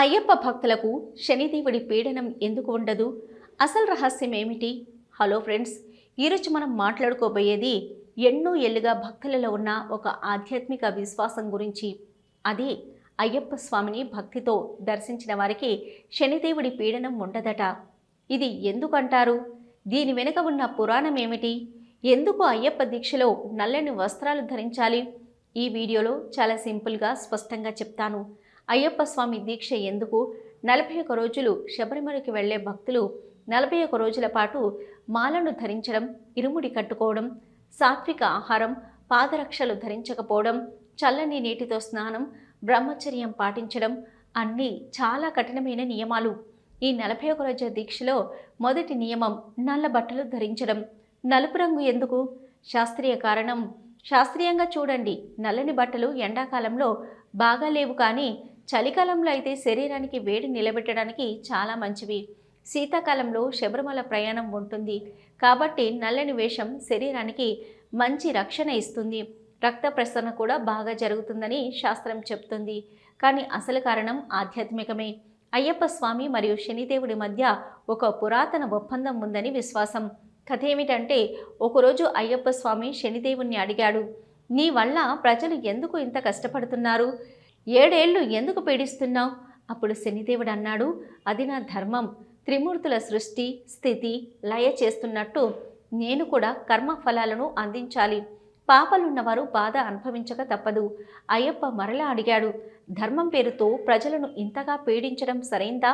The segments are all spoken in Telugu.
అయ్యప్ప భక్తులకు శనిదేవుడి పీడనం ఎందుకు ఉండదు? అసలు రహస్యం ఏమిటి? హలో ఫ్రెండ్స్ ఈరోజు మనం మాట్లాడుకోబోయేది ఎన్నో ఏళ్ళుగా భక్తులలో ఉన్న ఒక ఆధ్యాత్మిక విశ్వాసం గురించి. అది అయ్యప్ప స్వామిని భక్తితో దర్శించిన వారికి శనిదేవుడి పీడనం ఉండదట. ఇది ఎందుకంటారు? దీని వెనుక ఉన్న పురాణం ఏమిటి? ఎందుకు అయ్యప్ప దీక్షలో నల్లని వస్త్రాలు ధరించాలి? ఈ వీడియోలో చాలా సింపుల్గా స్పష్టంగా చెప్తాను. అయ్యప్ప స్వామి దీక్ష ఎందుకు? నలభై ఒక రోజులు శబరిమలకి వెళ్ళే భక్తులు నలభై ఒక రోజుల పాటు మాలను ధరించడం ఇరుముడి కట్టుకోవడం సాత్విక ఆహారం పాదరక్షలు ధరించకపోవడం చల్లని నీటితో స్నానం బ్రహ్మచర్యం పాటించడం అన్నీ చాలా కఠినమైన నియమాలు. ఈ నలభై ఒక రోజుల దీక్షలో మొదటి నియమం నల్ల బట్టలు ధరించడం. నలుపు రంగు ఎందుకు? శాస్త్రీయ కారణం శాస్త్రీయంగా చూడండి. నల్లని బట్టలు ఎండాకాలంలో బాగా లేవు కానీ చలికాలంలో అయితే శరీరానికి వేడి నిలబెట్టడానికి చాలా మంచివి. శీతాకాలంలో శబరిమల ప్రయాణం ఉంటుంది. కాబట్టి నల్లని వేషం శరీరానికి మంచి రక్షణ ఇస్తుంది. రక్త ప్రసరణ కూడా బాగా జరుగుతుందని శాస్త్రం చెప్తుంది. కానీ అసలు కారణం ఆధ్యాత్మికమే. అయ్యప్ప స్వామి మరియు శనిదేవుడి మధ్య ఒక పురాతన ఒప్పందం ఉందని విశ్వాసం. కథ ఏమిటంటే ఒకరోజు అయ్యప్ప స్వామి శనిదేవుణ్ణి అడిగాడు నీ వల్ల ప్రజలు ఎందుకు ఇంత కష్టపడుతున్నారు? ఏడేళ్ళు ఎందుకు పీడిస్తున్నావు? అప్పుడు శనిదేవుడు అన్నాడు అది నా ధర్మం. త్రిమూర్తుల సృష్టి స్థితి లయ చేస్తున్నట్టు నేను కూడా కర్మ ఫలాలను అందించాలి. పాపలున్నవారు బాధ అనుభవించక తప్పదు. అయ్యప్ప మరలా అడిగాడు ధర్మం పేరుతో ప్రజలను ఇంతగా పీడించడం సరైందా?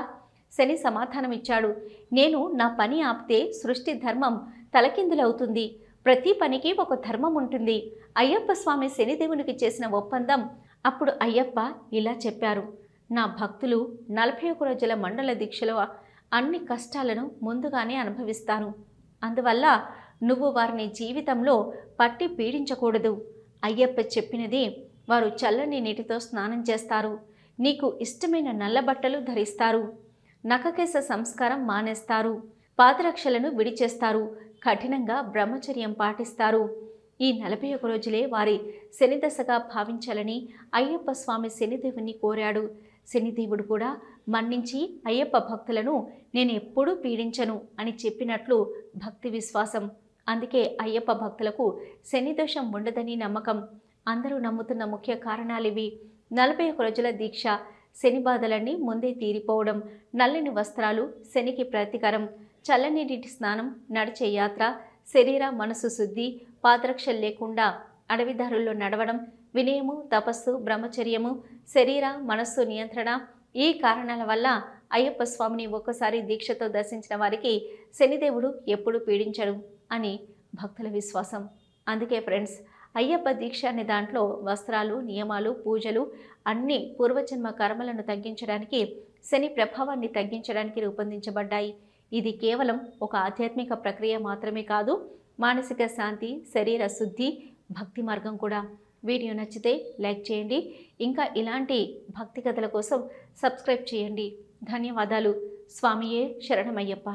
శని సమాధానమిచ్చాడు నేను నా పని ఆపితే సృష్టి ధర్మం తలకిందులవుతుంది. ప్రతి పనికి ఒక ధర్మం ఉంటుంది. అయ్యప్ప స్వామి శనిదేవునికి చేసిన ఒప్పందం అప్పుడు అయ్యప్ప ఇలా చెప్పారు నా భక్తులు నలభై ఒక రోజుల మండల దీక్షలో అన్ని కష్టాలను ముందుగానే అనుభవిస్తాను. అందువల్ల నువ్వు వారిని జీవితంలో పట్టి పీడించకూడదు. అయ్యప్ప చెప్పినది వారు చల్లని నీటితో స్నానం చేస్తారు. నీకు ఇష్టమైన నల్ల బట్టలు ధరిస్తారు. నఖకేశ సంస్కారం మానేస్తారు. పాదరక్షలను విడిచేస్తారు. కఠినంగా బ్రహ్మచర్యం పాటిస్తారు. ఈ నలభై ఒక రోజులే వారి శనిదశగా భావించాలని అయ్యప్ప స్వామి శనిదేవుని కోరాడు. శనిదేవుడు కూడా మన్నించి అయ్యప్ప భక్తులను నేను ఎప్పుడూ పీడించను అని చెప్పినట్లు భక్తి విశ్వాసం. అందుకే అయ్యప్ప భక్తులకు శని దోషం ఉండదని నమ్మకం. అందరూ నమ్ముతున్న ముఖ్య కారణాలివి నలభై ఒక రోజుల దీక్ష శని బాధలన్నీ ముందే తీరిపోవడం నల్లని వస్త్రాలు శనికి ప్రతీకారం చల్లని నీటి స్నానం నడిచే యాత్ర శరీర మనసు శుద్ధి పాత్రక్షలు లేకుండా అడవిదారుల్లో నడవడం వినయము తపస్సు బ్రహ్మచర్యము శరీర మనస్సు నియంత్రణ ఈ కారణాల వల్ల అయ్యప్ప స్వామిని ఒక్కసారి దీక్షతో దర్శించిన వారికి శనిదేవుడు ఎప్పుడు పీడించడు అని భక్తుల విశ్వాసం. అందుకే ఫ్రెండ్స్ అయ్యప్ప దీక్ష అనే దాంట్లో వస్త్రాలు నియమాలు పూజలు అన్ని పూర్వజన్మ కర్మలను తగ్గించడానికి శని ప్రభావాన్ని తగ్గించడానికి రూపొందించబడ్డాయి. ఇది కేవలం ఒక ఆధ్యాత్మిక ప్రక్రియ మాత్రమే కాదు మానసిక శాంతి శరీర శుద్ధి భక్తి మార్గం కూడా వీడియో నచ్చితే లైక్ చేయండి. ఇంకా ఇలాంటి భక్తి కథల కోసం సబ్స్క్రైబ్ చేయండి. ధన్యవాదాలు. స్వామియే శరణమయ్యప్ప.